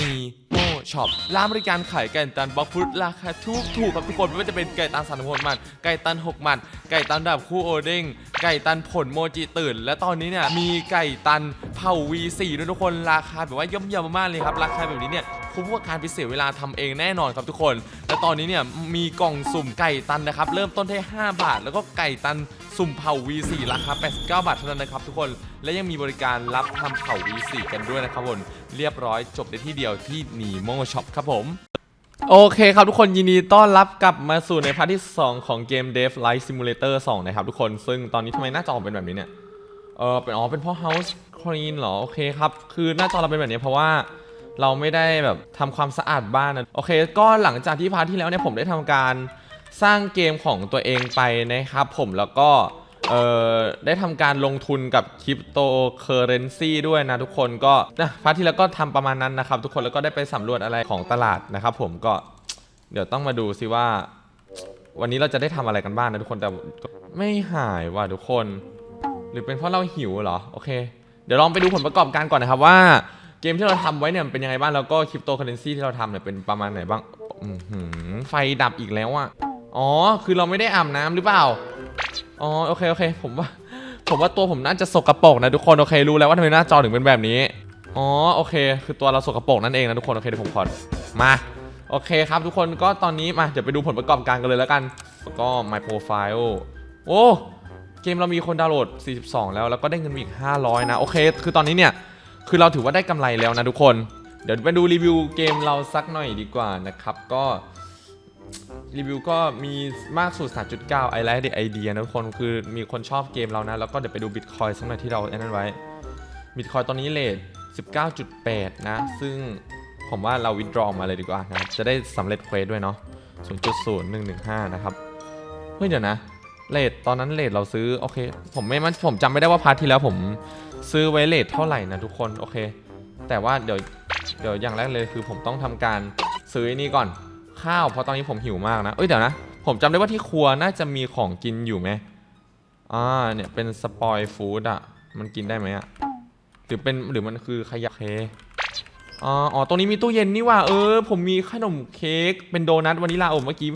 มีโมช็อปร้านบริการขายไก่ตันบล็อกฟุตราคาถูกถูกครับทุกคนไม่ว่าจะเป็นไก่ตันสันหดมัน ไก่ตันหกมัน ไก่ตันดับคู่โอเด้งไก่ตันผลโมจิตื่น และตอนนี้เนี่ยมีไก่ตันเผา V4 ด้วยทุกคนราคาแบบว่าย่อมเยาวมากเลยครับราคาแบบนี้เนี่ยคุ้มกว่าการไปเสียเวลาทำเองแน่นอนครับทุกคน และตอนนี้เนี่ยมีกล่องสุ่มไก่ตันนะครับเริ่มต้นที่5บาท แล้วก็ไก่ตัน สุ่มเผา V4 ราคา 89 บาทเท่านั้นนะครับทุกคน และยังมีบริการรับทำเผา V4 กันด้วยนะครับผมเรียบร้อยจบในที่เดียวที่นีโมช็อปครับผม โอเคครับทุกคนยินดีต้อนรับกลับมาสู่ในพาร์ทที่ 2 ของเกม Dev Life Simulator 2 นะครับทุกคน ซึ่งตอนนี้ทำไมหน้าจอเป็นแบบนี้เนี่ย เออเป็นอ๋อเป็นเพราะ House Clean เหรอ โอเคครับ คือหน้าจอเราเป็นแบบนี้เพราะว่าเราไม่ได้แบบทำความสะอาดบ้านนะโอเค ก็หลังจากที่พาร์ทที่แล้วเนี่ยผมได้ทำการ สร้างเกมของตัวเองไปนะครับผมแล้วก็เอ่อได้ทำการลงทุนกับคริปโตเคอเรนซีด้วยนะทุกคนก็นะพาร์ทที่แล้วก็ทำประมาณนั้นนะครับทุกคนแล้วก็ได้ไปสำรวจอะไรของตลาดนะครับผมก็เดี๋ยวต้องมาดูซิว่า วันนี้เราจะได้ทำอะไรกันบ้างนะทุกคนแต่ไม่หายว่ะทุกคน หรือเป็นเพราะเราหิวเหรอโอเค เดี๋ยวลองไปดูผลประกอบการก่อนนะครับว่า เกมที่เราทำไว้เนี่ยเป็นยังไงบ้างแล้วก็คริปโตเคอเรนซีที่เราทำเนี่ยเป็นประมาณไหนบ้างหือไฟดับอีกแล้วอะ อ๋อ คือเราไม่ได้อาบน้ำหรือเปล่า อ๋อ โอเค โอเค ผมว่า ผมว่าตัวผมน่าจะสกรปรกนะทุกคน โอเค รู้แล้วว่าทำไมหน้าจอถึงเป็นแบบนี้ อ๋อ โอเค คือตัวเราสกรปรกนั่นเองนะทุกคน โอเคเดี๋ยวผมขอมา โอเคครับทุกคน ก็ตอนนี้มา เดี๋ยวไปดูผลประกอบการกันเลยแล้วกัน แล้วก็ my profile โอ้ เกมเรามีคนดาวน์โหลด 42 แล้ว แล้วก็ได้เงินอีก 500 นะ โอเค คือตอนนี้เนี่ย คือเราถือว่าได้กำไรแล้วนะทุกคน เดี๋ยวไปดูรีวิวเกมเราสักหน่อยดีกว่านะครับ ก็ รีวิวก็มีมากสุด 3.9 I like the idea นะทุกคนคือมีคนชอบเกมเรานะ แล้วก็เดี๋ยวไปดูบิตคอยสักหน่อยที่เราไอ้นั่นไว้บิตคอยตอนนี้เลท19.8 นะ ซึ่งผมว่าเราวิดรอมาเลยดีกว่านะ จะได้สำเร็จเควสด้วยเนาะ0.0115 นะครับ เฮ้ยเดี๋ยวนะเลทตอนนั้นเลทเราซื้อ โอเค ผมไม่มันผมจำไม่ได้ว่าพาร์ทที่แล้วผมซื้อไว้เลทเท่าไหร่นะทุกคน โอเค แต่ว่าเดี๋ยวเดี๋ยวอย่างแรกเลยคือผมต้องทำการซื้อนี่ก่อน ข้าวเพราะตอนนี้ผมหิวมากนะเอ้ยเดี๋ยวนะ ผมจำได้ว่าที่ครัวน่าจะมีของกินอยู่ไหมอ่าเนี่ยเป็นสปอยฟู้ดอะมันกินได้ไหมอะหรือเป็นหรือมันคือขยะเคอ๋ออ๋อตรงนี้มีตู้เย็นนี่ว่าเออ ผมมีขนมเค้กเป็นโดนัทวานิลาอบเมื่อกี้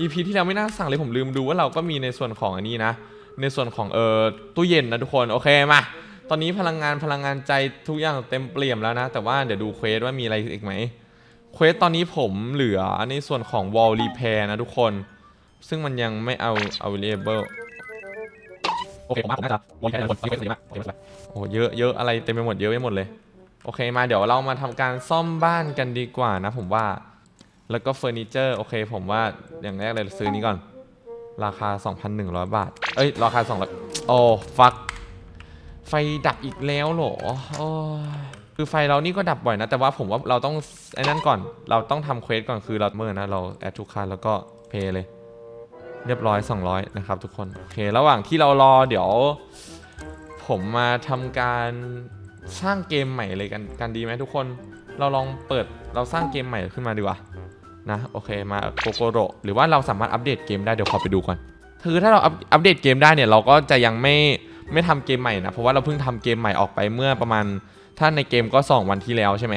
EP ที่แล้วไม่น่าสั่งเลยผมลืมดูว่าเราก็มีในส่วนของอันนี้นะ ในส่วนของเออตู้เย็นนะทุกคนโอเคมาตอนนี้พลังงานพลังงานใจทุกอย่างเต็มเปี่ยมแล้วนะ แต่ว่าเดี๋ยวดูเควสว่ามีอะไรอีกไหม เควสตอนนี้ผมเหลือในส่วนของ wall repair นะทุกคน ซึ่งมันยังไม่เอา available โอเคผมว่าผมน่าจะ wall repair คนเยอะมากโอเคไม่เป็นไรโอ้เยอะเยอะอะไรเต็มไปหมดเยอะไปหมดเลย โอเคมาเดี๋ยวเรามาทำการซ่อมบ้านกันดีกว่านะผมว่า แล้วก็เฟอร์นิเจอร์โอเคผมว่าอย่างแรกเลยซื้อนี้ก่อน ราคา 2,100 บาท เอ้ย ราคา200โอ้ฟักไฟดับอีกแล้วเหรอโอ้ย คือไฟเรานี่ก็ดับบ่อยนะ แต่ว่าผมว่าเราต้องไอ้นั่นก่อน เราต้องทำเควสก่อนคือเราเมื่อนะเราแอดทุกคันแล้วก็เพย์เลย เรียบร้อย 200 นะครับทุกคนโอเคระหว่างที่เรารอเดี๋ยว ผมมาทำการสร้างเกมใหม่เลยกันกันดีไหมทุกคน เราลองเปิดเราสร้างเกมใหม่ขึ้นมาดีกว่านะโอเคมาโกโกโรหรือว่าเราสามารถอัปเดตเกมได้เดี๋ยวขอไปดูก่อนคือถ้าเราอัปอัปเดตเกมได้เนี่ยเราก็จะยังไม่ ไม่ทำเกมใหม่นะ เพราะว่าเราเพิ่งทำเกมใหม่ออกไปเมื่อประมาณ ถ้าในเกมก็ 2 วันที่แล้วใช่ไหม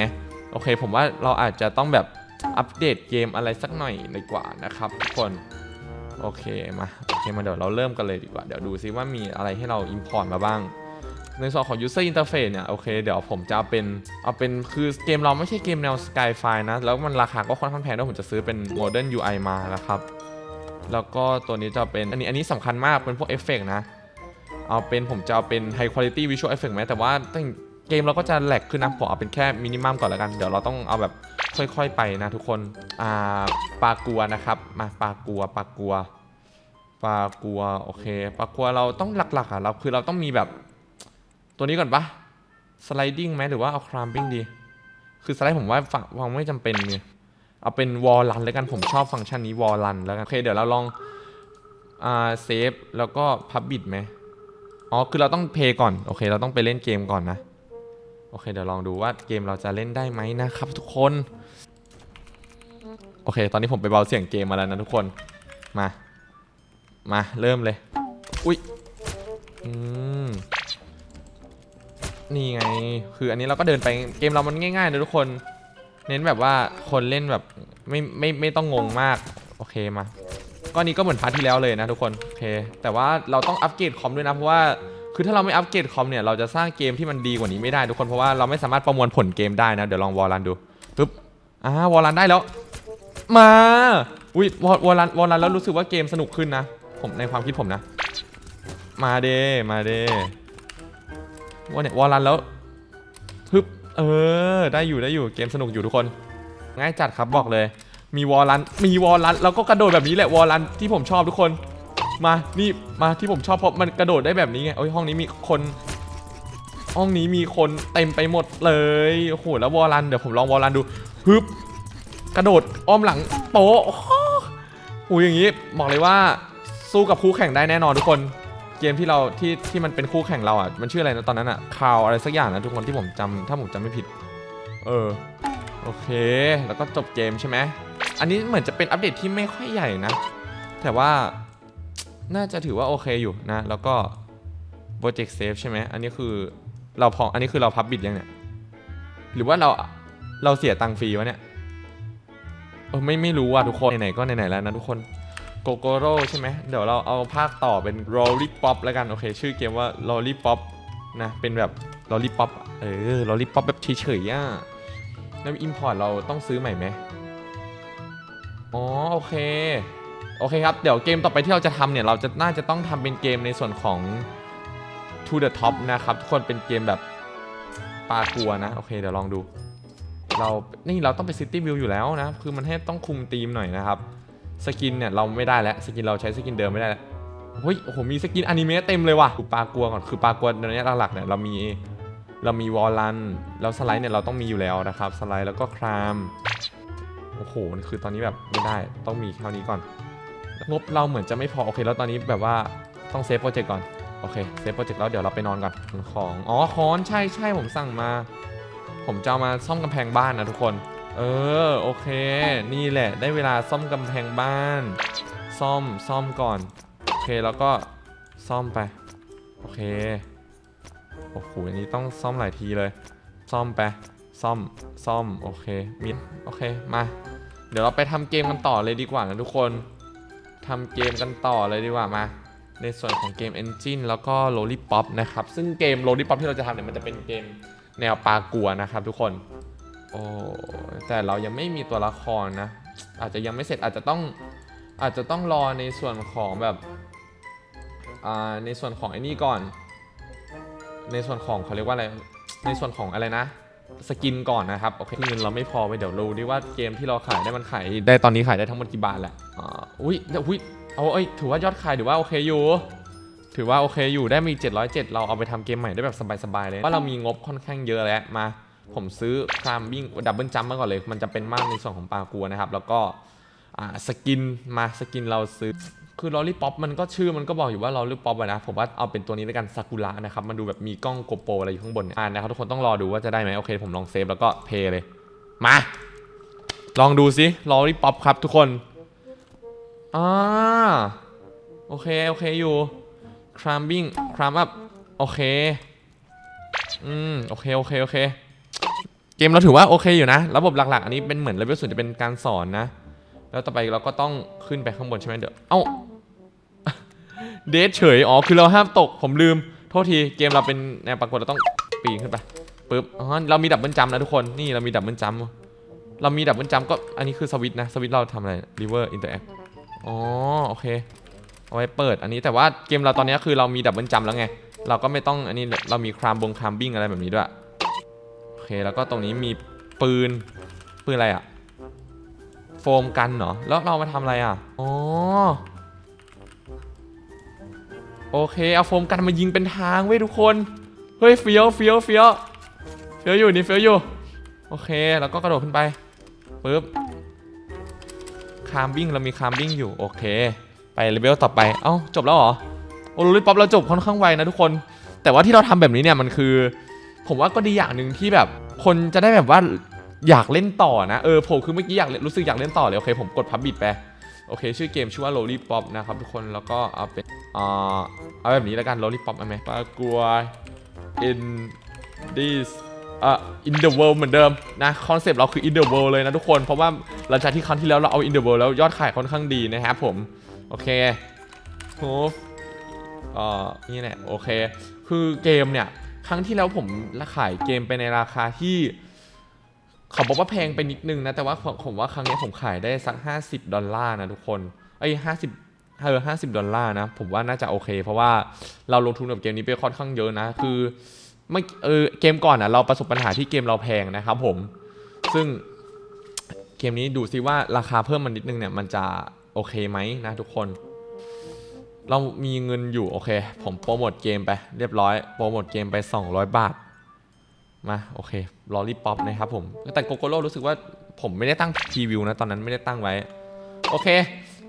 โอเค ผมว่าเราอาจจะต้องแบบอัปเดตเกมอะไรสักหน่อยดีกว่านะครับทุกคนโอเคมาโอเคมาเดี๋ยวเราเริ่มกันเลยดีกว่า เดี๋ยวดูซิว่ามีอะไรให้เรา import มาบ้าง ในส่วนของ user interface เนี่ยโอเคเดี๋ยวผมจะเอาเป็นเอาเป็นคือเกมเราไม่ใช่เกมแนว sky fire นะ แล้วมันราคาก็ค่อนข้างแพงด้วยผมจะซื้อเป็น Modern UI มานะครับ แล้วก็ตัวนี้จะเป็นอันนี้อันนี้สำคัญมากเป็นพวกเอฟเฟกนะ เอาเป็นผมจะเอาเป็น High Quality Visual Effect ไหมแต่ว่าเกมเราก็จะแหลกขึ้นนะผมเอาเป็นแค่มินิมัมก่อนแล้วกัน เดี๋ยวเราต้องเอาแบบค่อยๆไปนะทุกคนอ่าปลากัวนะครับมาปลากัวปลากัวปลากัวโอเคปลากัวเราต้องหลักๆอะเราคือเราต้องมีแบบตัวนี้ก่อนปะสไลดิ้งไหมหรือว่าเอาคลามบิ้งดี คือสไลด์ผมว่าฝังวางไม่จำเป็นไงเอาเป็นวอลลันแล้วกันผมชอบฟังก์ชันนี้วอลลันแล้วกันโอเคเดี๋ยวเราลองอ่าเซฟแล้วก็พับบิดไหม อ๋อ คือเราต้องเพย์ก่อน โอเค เราต้องไปเล่นเกมก่อนนะ โอเค เดี๋ยวลองดูว่าเกมเราจะเล่นได้ไหมนะครับทุกคน โอเค ตอนนี้ผมไปเบาเสียงเกมมาแล้วนะทุกคน มา มา เริ่มเลย อุ้ยอืมนี่ไง คืออันนี้เราก็เดินไป เกมเรามันง่ายๆนะทุกคน เน้นแบบว่าคนเล่นแบบไม่ไม่ไม่ต้องงงมาก โอเคมา ก็อันนี้ก็เหมือนพาร์ทที่แล้วเลยนะทุกคนโอเคแต่ว่าเราต้องอัปเกรดคอมด้วยนะเพราะว่าคือถ้าเราไม่อัปเกรดคอมเนี่ยเราจะสร้างเกมที่มันดีกว่านี้ไม่ได้ทุกคนเพราะว่าเราไม่สามารถประมวลผลเกมได้นะเดี๋ยวลองวอลลันดูปึ๊บอ่าวอลลันได้แล้ว มาอุ้ยวอลวอลลันวอลลันแล้วรู้สึกว่าเกมสนุกขึ้นนะ ผมในความคิดผมนะ มาเดมาเดวอลเนี่ยวอลลันแล้วฮึบเออ ได้อยู่ได้อยู่เกมสนุกอยู่ทุกคน ง่ายจัดครับบอกเลย มีวอลลันมีวอลลันแล้วก็กระโดดแบบนี้แหละวอลลันที่ผมชอบทุกคน มานี่มาที่ผมชอบเพราะมันกระโดดได้แบบนี้ไงโอ้ยห้องนี้มีคนห้องนี้มีคนเต็มไปหมดเลยโอ้โหแล้ววอลลันเดี๋ยวผมลองวอลลันดูฮึบกระโดดอ้อมหลังโป๊ะโอ้โหอยอย่างนี้บอกเลยว่าสู้กับคู่แข่งได้แน่นอนทุกคนเกมที่เราที่ที่มันเป็นคู่แข่งเราอะมันชื่ออะไรนะตอนนั้นอะคาวอะไรสักอย่างนะทุกคนที่ผมจำถ้าผมจำไม่ผิด เออ โอเค แล้วก็จบเกมใช่ไหม อันนี้เหมือนจะเป็นอัปเดตที่ไม่ค่อยใหญ่นะ แต่ว่าน่าจะถือว่าโอเคอยู่นะ แล้วก็ Project Save ใช่ไหม อันนี้คือเราพอ อันนี้คือเราพับบิดยังเนี่ย หรือว่าเราเราเสียตังค์ฟรีวะเนี่ย เออไม่ไม่รู้ว่ะทุกคน ไหนๆก็ไหนๆแล้วนะทุกคนโกโกโร่ใช่ไหม เดี๋ยวเราเอาภาคต่อเป็น Lollipop แล้วกัน โอเค ชื่อเกมว่า Lollipop นะ เป็นแบบ Lollipop เออ Lollipop แบบเฉยๆอะแล้วอิมพอร์ตเราต้องซื้อใหม่ไหม อ๋อโอเค โอเคครับ เดี๋ยวเกมต่อไปที่เราจะทำเนี่ย เราจะน่าจะต้องทำเป็นเกมในส่วนของ To the Top นะครับทุกคนเป็นเกมแบบปลากลัวนะ โอเค เดี๋ยวลองดู เรา นี่เราต้องไป City View อยู่แล้วนะ คือมันให้ต้องคุมธีมหน่อยนะครับ สกินเนี่ยเราไม่ได้แล้ว สกินเราใช้สกินเดิมไม่ได้แล้วเฮ้ยโอ้โห มีสกินอนิเมะเต็มเลยว่ะคือปลากลัวก่อน คือปลากลัวในนี้หลักๆเนี่ยเรามีเรามีวอลลันแล้วสไลด์เนี่ยเราต้องมีอยู่แล้วนะครับ สไลด์แล้วก็คราม โอ้โหคือตอนนี้แบบไม่ได้ต้องมีเท่านี้ก่อน งบเราเหมือนจะไม่พอโอเค แล้วตอนนี้แบบว่าต้องเซฟโปรเจกต์ก่อนโอเคเซฟโปรเจกต์แล้วเดี๋ยวเราไปนอนก่อนของอ๋อค้อนใช่ใช่ผมสั่งมา ผมจะามาซ่อมกำแพงบ้านนะทุกคน เออโอเค นี่แหละ ได้เวลาซ่อมกำแพงบ้าน ซ่อมซ่อมก่อนโอเคแล้วก็ซ่อมไปโอเคโอ้โหอันนี้ต้องซ่อมหลายทีเลย ซ่อมไป ซ่อมซ่อมโอเคมิดโอเคมา เดี๋ยวเราไปทำเกมกันต่อเลยดีกว่านะทุกคนทำเกมกันต่อเลยดีกว่ามา ในส่วนของเกม Engine แล้วก็ Lollipop นะครับ ซึ่งเกม Lollipop ที่เราจะทำเนี่ยมันจะเป็นเกมแนวปลากัวนะครับทุกคนโอ้แต่เรายังไม่มีตัวละครนะ อาจจะยังไม่เสร็จอาจจะต้องอาจจะต้องรอในส่วนของแบบอ่าในส่วนของไอ้นี่ก่อน ในส่วนของเขาเรียกว่าอะไร ในส่วนของอะไรนะ สกินก่อนนะครับโอเคเงินเราไม่พอไปเดี๋ยวรู้ดิว่าเกมที่เราขายได้มันขายได้ตอนนี้ขายได้ทั้งหมดกี่บาทแหละอ่าอุ้ยเดี๋ยวอุ้ยเอาเอ้ยถือว่ายอดขายถือว่าโอเคอยู่ ถือว่าโอเคอยู่ได้มี 707 เราเอาไปทำเกมใหม่ได้แบบสบายๆเลยว่าเรามีงบค่อนข้างเยอะแล้วมา ผมซื้อคลามบิ้งดับเบิลจัมมาก่อนเลย มันจะเป็นมากในส่วนของปลากัวนะครับ แล้วก็อ่าสกินมาสกินเราซื้อ คือลอรี่ป๊อปมันก็ชื่อมันก็บอกอยู่ว่าลอรี่ป๊อปนะ ผมว่าเอาเป็นตัวนี้แล้วกันซากุระนะครับ มันดูแบบมีกล้องโกโปรอะไรอยู่ข้างบนอ่านะครับทุกคนต้องรอดูว่าจะได้ไหมโอเค ผมลองเซฟแล้วก็เพย์เลย มา ลองดูสิลอรี่ป๊อปครับทุกคนอ่าโอเค โอเคอยู่ครามบิ้งครามอัพโอเค อืม โอเค โอเค โอเค เกมเราถือว่าโอเคอยู่นะ ระบบหลัก ๆ อันนี้เป็นเหมือนเลเวลศูนย์จะเป็นการสอนนะ แล้วต่อไปเราก็ต้องขึ้นไปข้างบนใช่ไหมเดี๋ยว เอ้า เดทเฉย อ๋อ คือเราห้ามตก ผมลืม โทษที เกมเราเป็นแนวปรากฏเราต้องปีนขึ้นไปปึ๊บ อ๋อ เรามีดับเบิลจัมนะทุกคน นี่เรามีดับเบิลจัมเรามีดับเบิลจัมก็ อันนี้คือสวิตช์นะ สวิตช์เราทำอะไร river interact อ๋อ โอเค เอาไว้เปิด อันนี้ แต่ว่าเกมเราตอนนี้คือเรามีดับเบิลจัมแล้วไง เราก็ไม่ต้อง อันนี้เรามีครามบงครามบิ้งอะไรแบบนี้ด้วย โอเค แล้วก็ตรงนี้มีปืน ปืนอะไรอะโฟมกันเหรอ แล้วเรามาทำอะไรอะอ๋อ โอเคเอาโฟมกันมายิงเป็นทางเว้ยทุกคน เฮ้ยเฟี้ยวเฟี้ยวเฟี้ยวเฟี้ยวอยู่นี่เฟี้ยวอยู่ โอเคแล้วก็กระโดดขึ้นไปปึ๊บคามบิ้งเรามีคามบิ้งอยู่โอเค ไปเลเวลต่อไป เอ้าจบแล้วเหรอ โอลูริป๊อปเราจบค่อนข้างไวนะทุกคน แต่ว่าที่เราทำแบบนี้เนี่ยมันคือ ผมว่าก็ดีอย่างหนึ่งที่แบบคนจะได้แบบว่าอยากเล่นต่อนะ เออผมคือเมื่อกี้อยากเล่นรู้สึกอยากเล่นต่อเลยโอเค ผมกดพับบิดไป โอเค ชื่อเกมชื่อว่า Lollipop นะครับทุกคนแล้วก็เอาเป็นอ่าเอาแบบนี้แล้วกัน Lollipop เอาไหมปลากลัว in this อ่อ in the world เหมือนเดิมนะคอนเซปต์เราคือ in the world เลยนะทุกคนเพราะว่าหลังจากที่ครั้งที่แล้วเราเอา in the world แล้วยอดขายค่อนข้างดีนะครับผม โอเค move เอ่อนี่แหละโอเค คือเกมเนี่ย ครั้งที่แล้วผมราขายเกมไปในราคาที่ เขาบอกว่าแพงไปนิดนึงนะ แต่ว่าผมว่าครั้งนี้ผมขายได้สัก 50 ดอลลาร์นะทุกคนไอ้ห้าสิบเออห้าสิบดอลลาร์นะ ผมว่าน่าจะโอเค เพราะว่าเราลงทุนกับเกมนี้ไปค่อนข้างเยอะนะ คือไม่เออเกมก่อนอะเราประสบปัญหาที่เกมเราแพงนะครับผม ซึ่งเกมนี้ดูซิว่าราคาเพิ่มมันนิดนึงเนี่ย มันจะโอเคไหมนะทุกคน เรามีเงินอยู่โอเค ผมโปรโมทเกมไปเรียบร้อย โปรโมทเกมไป 200 บาท มาโอเคลอรี่ป๊อปนะครับผม แต่โกโกโร่รู้สึกว่าผมไม่ได้ตั้งพรีวิวนะ ตอนนั้นไม่ได้ตั้งไว้ โอเค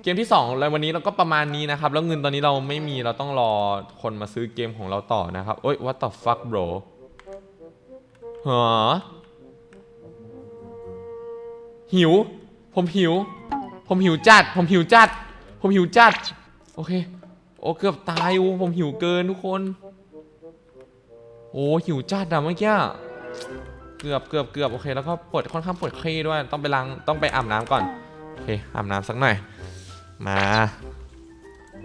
เกมที่2แล้ววันนี้เราก็ประมาณนี้นะครับ แล้วเงินตอนนี้เราไม่มีเราต้องรอคนมาซื้อเกมของเราต่อนะครับโอ้ย what the fuck bro หรอหิว ผมหิว ผมหิวจัด ผมหิวจัด ผมหิวจัด โอเค โอ้เกือบตายโอ้ผมหิวเกินทุกคน โอ้หิวจัดอะเมื่อกี้ เกือบเกือบเกือบโอเคแล้วก็ปวดค่อนข้างปวดขี้ด้วยต้องไปล้างต้องไปอาบน้ำก่อนโอเคอาบน้ำสักหน่อย มา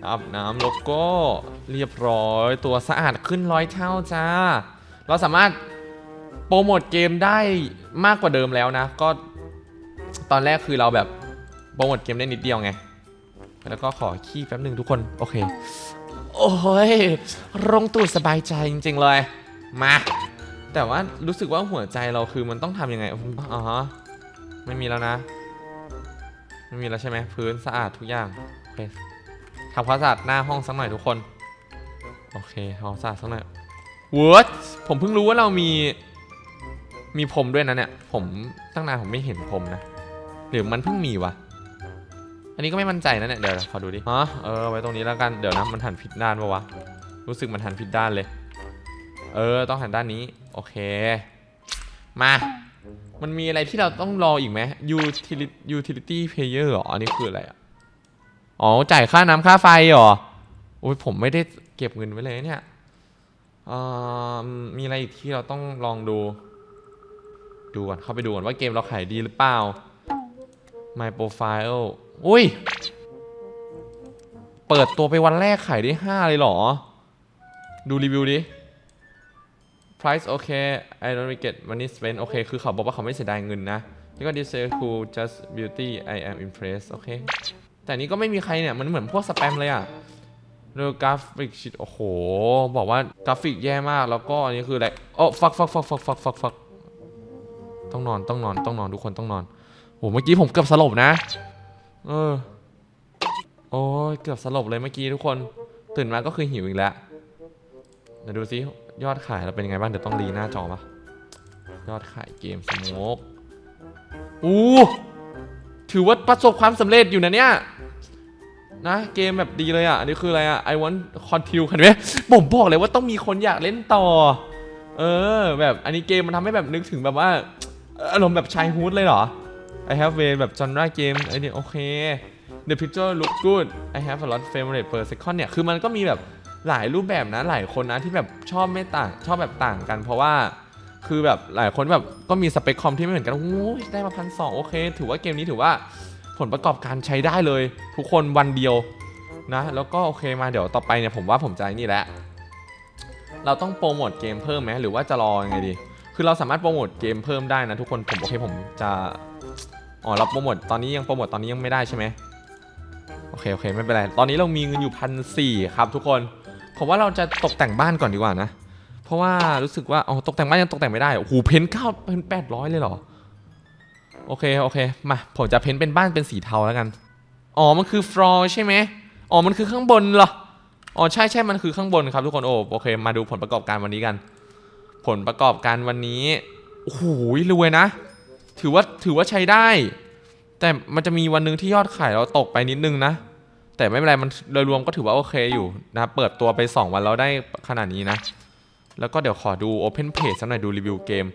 อาบน้ำโลโก้เรียบร้อยตัวสะอาดขึ้นร้อยเท่าจ้า เราสามารถโปรโมทเกมได้มากกว่าเดิมแล้วนะ ก็ตอนแรกคือเราแบบโปรโมทเกมได้นิดเดียวไง แล้วก็ขอขี้แป๊บหนึ่งทุกคน โอเค โอ้ยรงตูดสบายใจจริงๆเลย มา แต่ว่ารู้สึกว่าหัวใจเราคือมันต้องทำยังไงอ๋อไม่มีแล้วนะ ไม่มีแล้วใช่ไหมพื้นสะอาดทุกอย่างโอเคทำความสะอาดหน้าห้องสักหน่อยทุกคน โอเคทำความสะอาดสักหน่อย What ผมเพิ่งรู้ว่าเรามี มีผมด้วยนะเนี่ย ผมตั้งนานผมไม่เห็นผมนะ หรือมันเพิ่งมีวะ อันนี้ก็ไม่มั่นใจนะเนี่ย เดี๋ยวขอดูดิอ๋อเออ ไว้ตรงนี้แล้วกัน เดี๋ยวนะ มันหันผิดด้านปะวะ รู้สึกมันหันผิดด้านเลย เออ ต้องหันด้านนี้ โอเค มา มันมีอะไรที่เราต้องรออีกไหม utility utility player เหรอ อันนี้คืออะไรอะ อ๋อ จ่ายค่าน้ำค่าไฟเหรอ โอ้ยผมไม่ได้เก็บเงินไว้เลยเนี่ยเออมีอะไรอีกที่เราต้องลองดู ดูก่อนเข้าไปดูก่อนว่าเกมเราขายดีหรือเปล่า My profile อุ้ย เปิดตัวไปวันแรกขายได้ 5 เลยเหรอ ดูรีวิวดิ price โอเค I don't get money spent โอเค คือเขาบอกว่าเขาไม่เสียดายเงินนะนี่ก็ this is cool just beauty I am impressed โอเค แต่นี้ก็ไม่มีใครเนี่ย มันเหมือนพวกสแปมเลยอะเรือกราฟิกชิดโอ้โห บอกว่ากราฟิกแย่มาก แล้วก็อันนี้คืออะไรโอ้ฟักฟักฟักฟักฟักฟักฟักต้องนอน ต้องนอน ต้องนอน ทุกคน ต้องนอนโหเมื่อกี้ผมเกือบสลบนะ เออ โอ้ยเกือบสลบเลยเมื่อกี้ทุกคน ตื่นมาก็คือหิวอีกแล้วเดี๋ยวดูซิ ยอดขายเราเป็นยังไงบ้างเดี๋ยวต้องรีหน้าจอปะยอดขายเกมสโมกอู้ถือว่าประสบความสำเร็จอยู่นะเนี่ยนะเกมแบบดีเลยอะ อันนี้คืออะไรอะ I want continue คันไหมผมบอกเลยว่าต้องมีคนอยากเล่นต่อ เออ แบบอันนี้เกมมันทำให้แบบนึกถึงแบบว่า อารมณ์แบบชายฮูดเลยเหรอ I have way แบบ genre game ไอ้นี่โอเค The picture look good I have a lot favorite per second เนี่ย คือมันก็มีแบบ หลายรูปแบบนะหลายคนนะที่แบบชอบไม่ต่างชอบแบบต่างกัน เพราะว่าคือแบบหลายคนแบบก็มีสเปคคอมที่ไม่เหมือนกันโอ้ยได้มาพันสองโอเค ถือว่าเกมนี้ถือว่าผลประกอบการใช้ได้เลย ทุกคนวันเดียวนะแล้วก็โอเคมาเดี๋ยวต่อไปเนี่ยผมว่าผมจะนี่แหละ เราต้องโปรโมทเกมเพิ่มไหมหรือว่าจะรอยังไงดี คือเราสามารถโปรโมทเกมเพิ่มได้นะทุกคนผมโอเคผมจะอ๋อเราโปรโมทตอนนี้ยังโปรโมทตอนนี้ยังไม่ได้ใช่ไหมโอเคโอเคไม่เป็นไรตอนนี้เรามีเงินอยู่พันสี่ครับทุกคน ผมว่าเราจะตกแต่งบ้านก่อนดีกว่านะ เพราะว่ารู้สึกว่าอ๋อตกแต่งบ้านยังตกแต่งไม่ได้โอ้โหเพ้นเก้าเพ้นแปดร้อยเลยเหรอโอเคโอเคมาผมจะเพ้นเป็นบ้านเป็นสีเทาแล้วกันอ๋อมันคือฟลอร์ใช่ไหมอ๋อมันคือข้างบนเหรออ๋อใช่ใช่มันคือข้างบนครับทุกคนโอ้โอเค มาดูผลประกอบการวันนี้กัน ผลประกอบการวันนี้โอ้โหรวยนะ ถือว่าถือว่าใช้ได้ แต่มันจะมีวันหนึ่งที่ยอดขายเราตกไปนิดนึงนะ แต่ไม่เป็นไรมันโดยรวมก็ถือว่าโอเคอยู่นะเปิดตัวไป 2 วันแล้วได้ขนาดนี้นะ แล้วก็เดี๋ยวขอดู Open Page สักหน่อยดูรีวิวเกม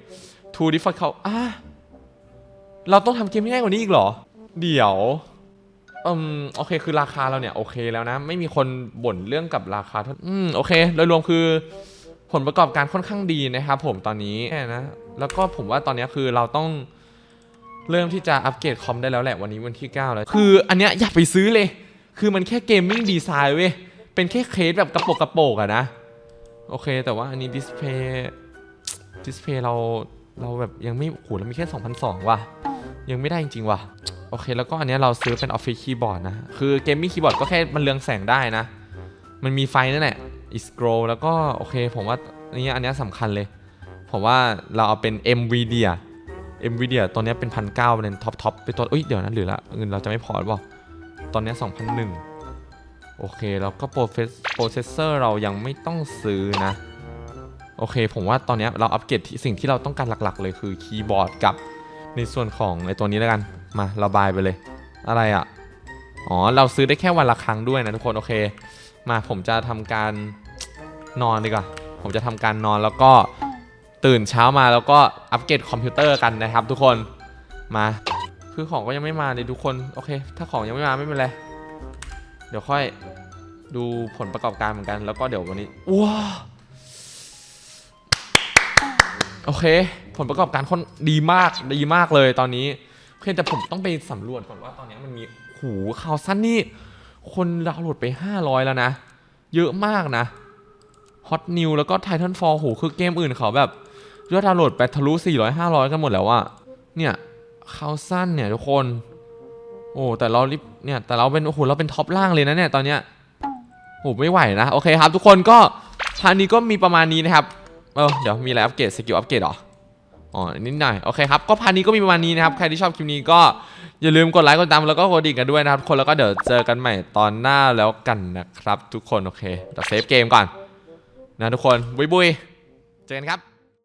t o difficult อะเราต้องทำเกมที่ง่ายกว่านี้อีกเหรอ เดี๋ยวอืมโอเคคือราคาเราเนี่ยโอเคแล้วนะ ไม่มีคนบ่นเรื่องกับราคาเท่าอืมโอเค โดยรวมคือผลประกอบการค่อนข้างดีนะครับผมตอนนี้นะ แล้วก็ผมว่าตอนนี้คือเราต้องเริ่มที่จะอัปเกรดคอมได้แล้วแหละวันนี้วันที่ 9 แล้ว คืออันเนี้ยอย่าไปซื้อเลย คือมันแค่เกมมิ่งดีไซน์เว้ย เป็นแค่เคสแบบกระโปกกระโปกอะนะ โอเค แต่ว่าอันนี้ดิสเพย์ดิสเพย์เราเราแบบยังไม่โอ้โหเรามีแค่ 2,200 ว่ะ ยังไม่ได้จริงๆว่ะ โอเค แล้วก็อันเนี้ยเราซื้อเป็นออฟฟิศคีย์บอร์ดนะ คือเกมมิ่งคีย์บอร์ดก็แค่มันเรืองแสงได้นะ มันมีไฟนั่นแหละอิสโกรแล้วก็โอเค ผมว่าอันเนี้ยอันเนี้ยสำคัญเลย ผมว่าเราเอาเป็น NVIDIA NVIDIA ตัวเนี้ยเป็นพันเก้าเป็นท็อปท็อปเป็นตัวอุ้ยเดี๋ยวนะหรือละเงินเราจะไม่พอหรือเปล่า ตอนนี้สองพันหนึ่งโอเค แล้วก็โปรเซสเซอร์เรายังไม่ต้องซื้อนะ โอเค ผมว่าตอนนี้เราอัปเกรดสิ่งที่เราต้องการหลักๆ เลยคือคีย์บอร์ดกับในส่วนของไอตัวนี้แล้วกัน มาระบายไปเลย อะไรอะ อ๋อ เราซื้อได้แค่วันละครั้งด้วยนะทุกคน โอเค มาผมจะทำการนอนดีกว่า ผมจะทำการนอนแล้วก็ตื่นเช้ามาแล้วก็อัปเกรดคอมพิวเตอร์กันนะครับทุกคน มา คือของก็ยังไม่มาเลยทุกคน โอเค ถ้าของยังไม่มาไม่เป็นไร เดี๋ยวค่อยดูผลประกอบการเหมือนกัน แล้วก็เดี๋ยววันนี้ว้าโอเค ผลประกอบการค่อนดีมากดีมากเลยตอนนี้เพียงแต่ผมต้องไปสำรวจก่อนว่าตอนนี้มันมีหูข่าวสั้นนี่ คนดาวน์โหลดไป 500 แล้วนะ เยอะมากนะ Hot New แล้วก็ Titanfall โหคือเกมอื่นเขาแบบยอดดาวน์โหลดไปทะลุ400 500 กันหมดแล้วอะเนี่ย เขาสั้นเนี่ยทุกคน โอ้แต่เรารีบเนี่ยแต่เราเป็นโอ้โหเราเป็นท็อปล่างเลยนะเนี่ยตอนเนี้ยโอ้ไม่ไหวนะโอเคครับ ทุกคนก็พาร์ทนี้ก็มีประมาณนี้นะครับเออเดี๋ยวมีอะไรอัปเกรดสกิลอัปเกรดเหรออ๋อนิดหน่อยโอเคครับก็พาร์ทนี้ก็มีประมาณนี้นะครับใครที่ชอบคลิปนี้ก็อย่าลืมกดไลค์กดติดตามแล้วก็กดดิ่งกันด้วยนะครับทุกคนแล้วก็เดี๋ยวเจอกันใหม่ตอนหน้าแล้วกันนะครับ ทุกคนโอเคเดี๋ยวเซฟเกมก่อนนะทุกคนบุยบุยเจอกันครับ